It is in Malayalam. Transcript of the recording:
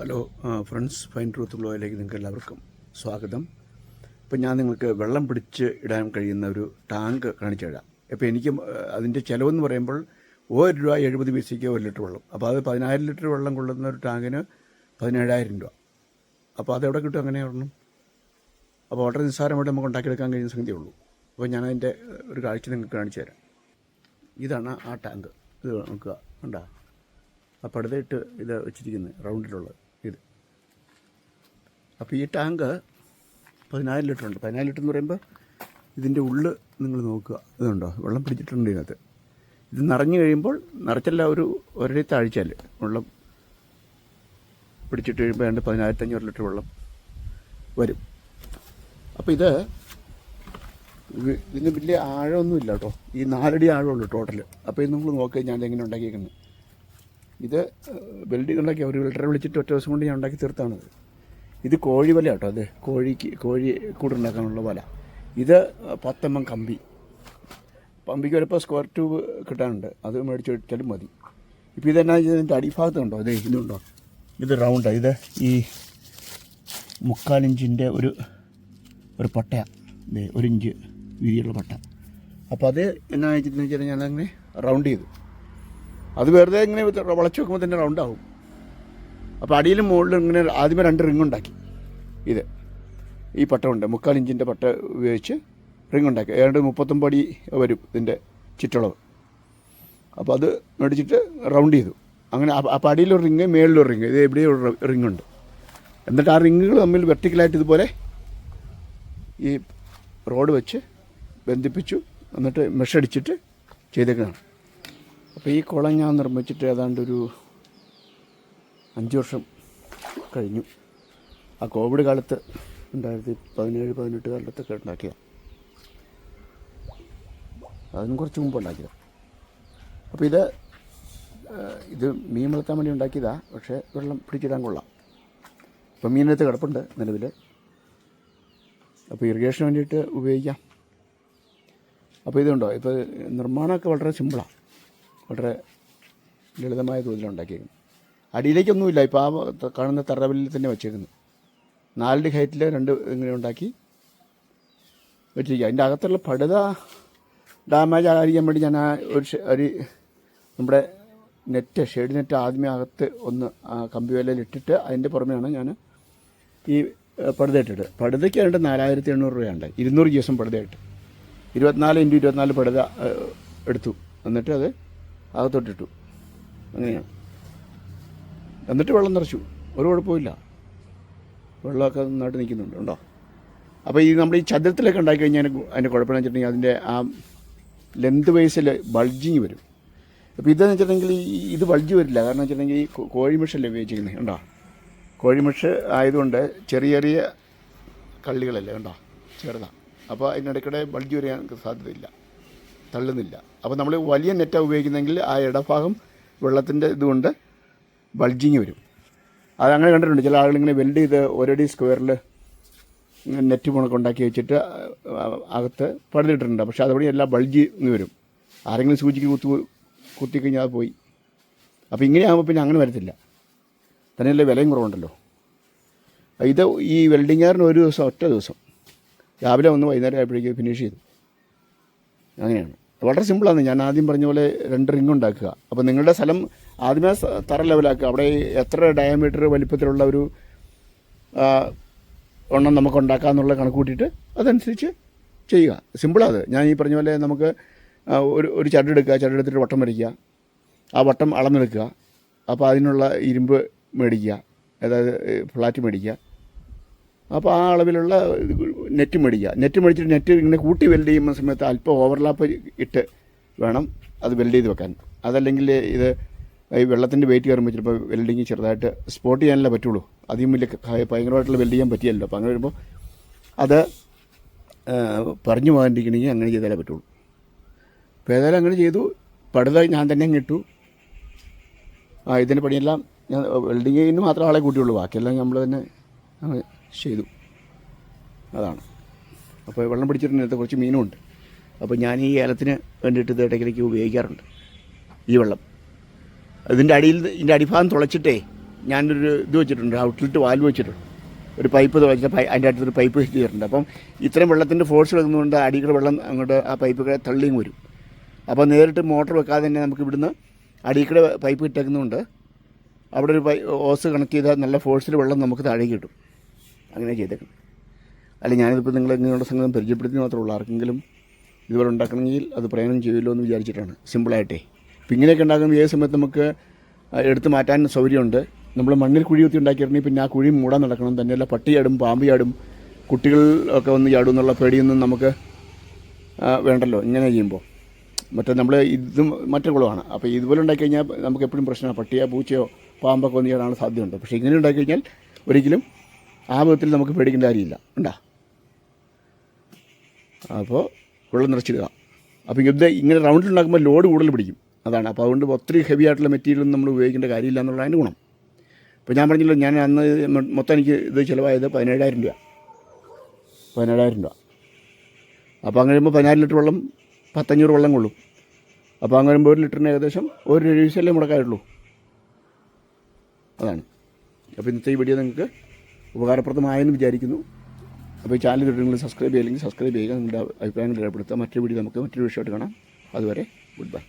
ഹലോ ഫ്രണ്ട്സ് ഫൈൻ ട്രൂത്ത് ബ്ലോയിലേക്ക് നിങ്ങൾക്ക് എല്ലാവർക്കും സ്വാഗതം. ഇപ്പം ഞാൻ നിങ്ങൾക്ക് വെള്ളം പിടിച്ച് ഇടാൻ കഴിയുന്ന ഒരു ടാങ്ക് കാണിച്ചു തരാം. ഇപ്പോൾ എനിക്ക് അതിന്റെ ചിലവെന്ന് പറയുമ്പോൾ ഒരു രൂപ എഴുപത് പൈസയ്ക്ക് ഒരു ലിറ്റർ വെള്ളം. അപ്പോൾ അത് പതിനായിരം ലിറ്റർ വെള്ളം കൊള്ളുന്ന ഒരു ടാങ്കിന് പതിനേഴായിരം രൂപ. അപ്പോൾ അതെവിടെ കിട്ടും അങ്ങനെ ഒരെണ്ണം? അപ്പോൾ വളരെ നിസ്സാരമായിട്ട് നമുക്ക് ഉണ്ടാക്കിയെടുക്കാൻ കഴിയുന്ന സംഗതി ഉള്ളൂ. അപ്പോൾ ഞാൻ ഞാനതിന്റെ ഒരു കാഴ്ച നിങ്ങൾക്ക് കാണിച്ചു തരാം. ഇതാണ് ആ ടാങ്ക്. ഇത് നോക്കുക കണ്ടാ. അപ്പോൾ പടുതയിട്ട് ഇത് വെച്ചിരിക്കുന്നത് റൗണ്ടിലുള്ളത്. അപ്പോൾ ഈ ടാങ്ക് പതിനായിരം ലിറ്റർ ഉണ്ട്. പതിനായിരം ലിറ്റർ എന്ന് പറയുമ്പോൾ ഇതിന്റെ ഉള്ള് നിങ്ങൾ നോക്കുക. ഇതുണ്ടോ? വെള്ളം പിടിച്ചിട്ടുണ്ട് ഇതിനകത്ത്. ഇത് നിറഞ്ഞു കഴിയുമ്പോൾ നിറച്ചല്ല ഒരു ഒരേ താഴ്ചയിൽ വെള്ളം പിടിച്ചിട്ട് കഴിയുമ്പോൾ ഏതാണ്ട് പതിനായിരത്തി അഞ്ഞൂറ് ലിറ്റർ വെള്ളം വരും. അപ്പോൾ ഇത് ഇത് ഇതിന് വലിയ ആഴമൊന്നുമില്ല കേട്ടോ. ഈ നാലടി ആഴമുള്ളൂ ടോട്ടൽ അപ്പോൾ ഇത് നമ്മൾ നോക്കുക ഞാൻ എങ്ങനെ ഉണ്ടാക്കിയേക്കുന്നത്. ഇത് വെൽഡിങ് ഉണ്ടാക്കി ഒരു വെൽഡറെ വിളിച്ചിട്ട് ഒറ്റ ദിവസം കൊണ്ട് ഞാൻ ഉണ്ടാക്കി തീർത്താണിത് ഇത് കോഴി വല കേട്ടോ അത് കോഴിക്ക് കോഴി കൂടുണ്ടാക്കാനുള്ള വല. ഇത് പത്തെണ്ണം കമ്പി. കമ്പിക്ക് വരപ്പോൾ സ്ക്വയർ ട്യൂബ് കിട്ടാനുണ്ട്. അത് മേടിച്ച് വെച്ചാലും മതി. ഇപ്പോൾ ഇതെന്നാ ഇതിന്റെ അടിഭാഗത്തുണ്ടോ ഇതേ ഇതുണ്ടോ ഇത് റൗണ്ടാണ് ഇത് ഈ മുക്കാലിഞ്ചിന്റെ ഒരു ഒരു പട്ടയാണ് ഒരു ഇഞ്ച് വീതിയുള്ള പട്ട. അപ്പോൾ അത് എന്നാ വെച്ചിട്ടുണ്ടെന്ന് വെച്ചാൽ ഞാനങ്ങനെ റൗണ്ട് ചെയ്തു. അത് വെറുതെ ഇങ്ങനെ വളച്ച് വെക്കുമ്പോൾ തന്നെ റൗണ്ട് ആവും. അപ്പോൾ അടിയിലും മുകളിലും ഇങ്ങനെ ആദ്യമേ രണ്ട് റിങ് ഉണ്ടാക്കി. ഇത്. ഈ പട്ട ഉണ്ട് മുക്കാൽ ഇഞ്ചിന്റെ പട്ട ഉപയോഗിച്ച് റിങ് ഉണ്ടാക്കി. ഏതാണ്ട് മുപ്പത്തൊമ്പടി വരും ഇതിന്റെ ചുറ്റളവ്. അപ്പോൾ അത് മേടിച്ചിട്ട് റൗണ്ട് ചെയ്തു. അങ്ങനെ അപ്പ- അപ്പോൾ അടിയിലൊരു റിങ് മേളിലൊരു റിങ്. ഇത് എവിടെയോ റിങ് ഉണ്ട്. എന്നിട്ട് ആ റിങ്ങുകൾ തമ്മിൽ വെർട്ടിക്കലായിട്ട് ഇതുപോലെ ഈ റോഡ് വെച്ച് ബന്ധിപ്പിച്ചു. എന്നിട്ട് മെഷടിച്ചിട്ട് ചെയ്തേക്കുന്നതാണ്. അപ്പോൾ ഈ കുളം ഞാൻ നിർമ്മിച്ചിട്ട് ഏതാണ്ട് ഒരു അഞ്ച് വർഷം കഴിഞ്ഞു. ആ കോവിഡ് കാലത്ത് രണ്ടായിരത്തി പതിനേഴ് പതിനെട്ട് കാലത്തൊക്കെ ഉണ്ടാക്കിയതാണ് അതിനും കുറച്ച് മുമ്പ് ഉണ്ടാക്കിയതാണ് അപ്പോൾ ഇത് ഇത് മീൻ വളർത്താൻ വേണ്ടി ഉണ്ടാക്കിയതാണ് പക്ഷേ വെള്ളം പിടിച്ചിടാൻ കൊള്ളാം. ഇപ്പം മീനകത്ത് കിടപ്പുണ്ട് നിലവിൽ അപ്പോൾ ഇറിഗേഷന് വേണ്ടിയിട്ട് ഉപയോഗിക്കാം. അപ്പോൾ ഇതുണ്ടോ ഇപ്പോൾ നിർമ്മാണമൊക്കെ വളരെ സിമ്പിളാണ് വളരെ ലളിതമായ തോതിലാണ് ഉണ്ടാക്കിയേക്കുന്നത് അടിയിലേക്കൊന്നുമില്ല. ഇപ്പോൾ ആ കാണുന്ന തറവിൽ തന്നെ വെച്ചേക്കുന്നു. നാലടി ഹൈറ്റിൽ രണ്ട് ഇങ്ങനെ ഉണ്ടാക്കി വെച്ചിരിക്കുക. അതിന്റെ അകത്തുള്ള പടുത ഡാമേജ് ആകാതിരിക്കാൻ വേണ്ടി ഞാൻ ആ ഒരു ഒരു നമ്മുടെ നെറ്റ് ഷെയ്ഡ് നെറ്റ് ആദ്യമേ അകത്ത് ഒന്ന് കമ്പി വേലയിൽ ഇട്ടിട്ട് അതിന്റെ പുറമെയാണ് ഞാൻ ഈ പടുത ഇട്ടിട്ട്. പടുതയ്ക്ക് വേണ്ട നാലായിരത്തി എണ്ണൂറ് രൂപയുണ്ട്. ഇരുന്നൂറ് ദിവസം പടുതയിട്ട് ഇരുപത്തിനാല് ഇന്റു ഇരുപത്തിനാല് പടുത എടുത്തു. എന്നിട്ട് അത് അകത്തോട്ടിട്ടു. അങ്ങനെയാണ്. എന്നിട്ട് വെള്ളം നിറച്ചു. ഒരു കുഴപ്പമില്ല വെള്ളമൊക്കെ നന്നായിട്ട് നിൽക്കുന്നുണ്ട്. ഉണ്ടോ? അപ്പോൾ ഈ നമ്മൾ ഈ ചതുരത്തിലൊക്കെ ഉണ്ടാക്കി കഴിഞ്ഞാൽ അതിന്റെ കുഴപ്പമെന്ന് വെച്ചിട്ടുണ്ടെങ്കിൽ അതിന്റെ ആ ലെന്ത് വൈസിൽ ബൾജിങ് വരും. അപ്പോൾ ഇതെന്ന് വെച്ചിട്ടുണ്ടെങ്കിൽ ഇത് ബൾജ് വരില്ല. കാരണം വെച്ചിട്ടുണ്ടെങ്കിൽ ഈ കോഴിമിഷല്ലേ ഉപയോഗിച്ചിരിക്കുന്നത് ഉണ്ടോ? കോഴിമിഷ് ആയതുകൊണ്ട് ചെറിയ ചെറിയ കള്ളികളല്ലേ? ഉണ്ടോ? ചെറുതാണ് അപ്പോൾ അതിനിടയ്ക്കിടെ ബൾജ് വരാൻ സാധ്യതയില്ല. തള്ളുന്നില്ല. അപ്പോൾ നമ്മൾ വലിയ നെറ്റാണ് ഉപയോഗിക്കുന്നതെങ്കിൽ ആ ഇടഭാഗം വെള്ളത്തിന്റെ ഇതുകൊണ്ട് ബൾജിങ് വരും. അതങ്ങനെ കണ്ടിട്ടുണ്ട്. ചില ആളുകൾ ഇങ്ങനെ വെൽഡ് ചെയ്ത് ഒരടി സ്ക്വയറിൽ നെറ്റ് പോണൊക്കെ ഉണ്ടാക്കി വെച്ചിട്ട് അകത്ത് പടുതിട്ടിട്ടുണ്ട് പക്ഷേ അതുവഴി എല്ലാം ബൾജി വരും. ആരെങ്കിലും സൂചിക്ക് കുത്തി കുത്തിക്കഴിഞ്ഞാൽ അത് പോയി. അപ്പോൾ ഇങ്ങനെയാകുമ്പോൾ പിന്നെ അങ്ങനെ വരത്തില്ല. തന്നെയല്ലേ വിലയും കുറവുണ്ടല്ലോ. ഇത് ഈ വെൽഡിങ്ങുകാരന് ഒരു ദിവസം ഒറ്റ ദിവസം. രാവിലെ വന്ന് വൈകുന്നേരം ആയപ്പോഴേക്കും ഫിനിഷ് ചെയ്തു. അങ്ങനെയാണ്. വളരെ സിമ്പിളാണ്. ഞാൻ ആദ്യം പറഞ്ഞ പോലെ രണ്ട് റിംഗ് ഉണ്ടാക്കുക. അപ്പോൾ നിങ്ങളുടെ സ്ഥലം ആദ്യമേ തറ ലെവലാക്കുക. അവിടെ എത്ര ഡയമീറ്റർ വലിപ്പത്തിലുള്ള ഒരു എണ്ണം നമുക്ക് ഉണ്ടാക്കാമെന്നുള്ള കണക്ക് കൂട്ടിയിട്ട് അതനുസരിച്ച് ചെയ്യുക. സിമ്പിളാണ് ഞാൻ ഈ പറഞ്ഞ പോലെ നമുക്ക് ഒരു ഒരു ചരടെടുക്കുക ചരടെടുത്തിട്ട് വട്ടം വരയ്ക്കുക. ആ വട്ടം അളന്നെടുക്കുക. അപ്പോൾ അതിനുള്ള ഇരുമ്പ് മേടിക്കുക. അതായത് ഫ്ലാറ്റ് മേടിക്കുക. അപ്പോൾ ആ അളവിലുള്ള നെറ്റ് മേടിക്കുക. നെറ്റ് മേടിച്ചിട്ട് നെറ്റ് ഇങ്ങനെ കൂട്ടി വെൽഡ് ചെയ്യുന്ന സമയത്ത് അല്പം ഓവർലാപ്പ് ഇട്ട് വേണം അത് വെൽഡ് ചെയ്ത് വെക്കാൻ. അതല്ലെങ്കിൽ ഇത് ഈ വെള്ളത്തിന്റെ വെയിറ്റ് കയറുമ്പോൾ ചിലപ്പോൾ വെൽഡിങ് ചെറുതായിട്ട് സ്പോട്ട് ചെയ്യാനല്ലേ പറ്റുള്ളൂ. അധികം വലിയ ഭയങ്കരമായിട്ടുള്ള വെൽഡ് ചെയ്യാൻ പറ്റിയല്ലോ അപ്പോൾ അങ്ങനെ വരുമ്പോൾ അത് പറഞ്ഞു പോകാണ്ടിരിക്കണമെങ്കിൽ അങ്ങനെ ചെയ്താലേ പറ്റുള്ളൂ. അപ്പോൾ ഏതായാലും അങ്ങനെ ചെയ്തു. പടുത ഞാൻ തന്നെ കിട്ടു ആ ഇതിന്റെ പണിയെല്ലാം ഞാൻ വെൽഡിങ്ങിന് മാത്രം ആളെ കൂട്ടിയുള്ളൂ. ബാക്കിയെല്ലാം നമ്മൾ തന്നെ ചെയ്തു. അതാണ്. അപ്പോൾ വെള്ളം പിടിച്ചിട്ടുണ്ട് കുറച്ച് മീനും ഉണ്ട് അപ്പോൾ ഞാൻ ഈ ഏലത്തിന് വേണ്ടിയിട്ട് ഇത് ഇടയ്ക്കിടയ്ക്ക് ഉപയോഗിക്കാറുണ്ട്. ഈ വെള്ളം. ഇതിന്റെ അടിയിൽ ഇതിന്റെ അടിഭാഗം തുളച്ചിട്ടേ ഞാനൊരു ഇത് വെച്ചിട്ടുണ്ട്. ഔട്ട്ലെറ്റ് വാൽവ് വെച്ചിട്ടുണ്ട്. ഒരു പൈപ്പ് തുളച്ചിട്ട് അതിന്റെ അടുത്തൊരു പൈപ്പ് വെച്ച് ചെയ്തിട്ടുണ്ട്. അപ്പം ഇത്രയും വെള്ളത്തിന്റെ ഫോഴ്സ് എടുക്കുന്നതുകൊണ്ട് അടിയുടെ വെള്ളം അങ്ങോട്ട് ആ പൈപ്പൊക്കെ തള്ളിയും വരും. അപ്പോൾ നേരിട്ട് മോട്ടർ വെക്കാതെ തന്നെ നമുക്ക് ഇവിടുന്ന് അടിയുടെ പൈപ്പ് ഇട്ടേക്കുന്നതുകൊണ്ട് അവിടെ ഒരു ഓസ് കണക്ട് ചെയ്താൽ നല്ല ഫോഴ്സിൽ വെള്ളം നമുക്ക് താഴേക്ക് കിട്ടും. അങ്ങനെ ചെയ്തേക്കണം. അല്ല ഞാനിതിപ്പോൾ നിങ്ങൾ ഇങ്ങനെയുള്ള സംഗതി പരിചയപ്പെടുത്തി മാത്രമേ ഉള്ളൂ. ആർക്കെങ്കിലും ഇതുപോലെ ഉണ്ടാക്കണമെങ്കിൽ അത് പ്രയോജനം ചെയ്യുമല്ലോ എന്ന് വിചാരിച്ചിട്ടാണ്. സിമ്പിളായിട്ടേ ഇപ്പം ഇങ്ങനെയൊക്കെ ഉണ്ടാക്കുമ്പോൾ ഏത് സമയത്ത് നമുക്ക് എടുത്തു മാറ്റാൻ സൗകര്യമുണ്ട്. നമ്മൾ മണ്ണിൽ കുഴി കുത്തി ഉണ്ടാക്കിയിരുന്നെങ്കിൽ പിന്നെ ആ കുഴി മൂടാൻ നടക്കണം. തന്നെയല്ല പട്ടിയാടും പാമ്പിയാടും കുട്ടികൾ ഒക്കെ വന്ന് ചാടും എന്നുള്ള പേടിയൊന്നും നമുക്ക് വേണ്ടല്ലോ. ഇങ്ങനെ ചെയ്യുമ്പോൾ മറ്റേ നമ്മൾ ഇതും മറ്റേ കുളമാണ് അപ്പോൾ ഇതുപോലെ ഉണ്ടാക്കി കഴിഞ്ഞാൽ നമുക്ക് എപ്പോഴും പ്രശ്നമാണ്. പട്ടിയോ പൂച്ചയോ പാമ്പൊക്കെ വന്ന് ചാടാനുള്ള സാധ്യതയുണ്ട്. പക്ഷേ ഇങ്ങനെ ഉണ്ടാക്കി കഴിഞ്ഞാൽ ഒരിക്കലും ആ വിധത്തിൽ നമുക്ക് പേടിക്കേണ്ട കാര്യമില്ല. ഉണ്ടാ അപ്പോൾ വെള്ളം നിറച്ചിടുക. അപ്പോൾ ഇത് ഇങ്ങനെ റൗണ്ടിൽ ഉണ്ടാക്കുമ്പോൾ ലോഡ് കൂടുതൽ പിടിക്കും. അതാണ്. അപ്പോൾ അതുകൊണ്ട് ഒത്തിരി ഹെവി ആയിട്ടുള്ള മെറ്റീരിയൽ നമ്മൾ ഉപയോഗിക്കേണ്ട കാര്യമില്ല എന്നുള്ളതിന്റെ ഗുണം. ഇപ്പോൾ ഞാൻ പറഞ്ഞല്ലോ ഞാൻ അന്ന് മൊത്തം എനിക്ക് ഇത് ചിലവായത് പതിനേഴായിരം രൂപ. പതിനേഴായിരം രൂപ. അപ്പോൾ അങ്ങനെ വരുമ്പോൾ പതിനായിരം ലിറ്റർ വെള്ളം പത്തഞ്ഞൂറ് വെള്ളം കൊള്ളും. അപ്പോൾ അങ്ങനെ വരുമ്പോൾ ഒരു ലിറ്ററിന് ഏകദേശം ഒരു രൂപയല്ലേ മുടക്കായിട്ടുള്ളൂ അതാണ്. അപ്പോൾ ഇന്നത്തെ ഈ വീഡിയോ നിങ്ങൾക്ക് ഉപകാരപ്രദമായെന്ന് വിചാരിക്കുന്നു. അപ്പോൾ ഈ ചാനൽ നിങ്ങൾ സബ്സ്ക്രൈബ് ചെയ്യില്ലെങ്കിൽ സബ്സ്ക്രൈബ് ചെയ്യുക നിങ്ങളുടെ അഭിപ്രായങ്ങൾ രേഖപ്പെടുത്തുക. മറ്റൊരു വീഡിയോ നമുക്ക് മറ്റൊരു വിഷയമായിട്ട് കാണാം. അതുവരെ ഗുഡ് ബൈ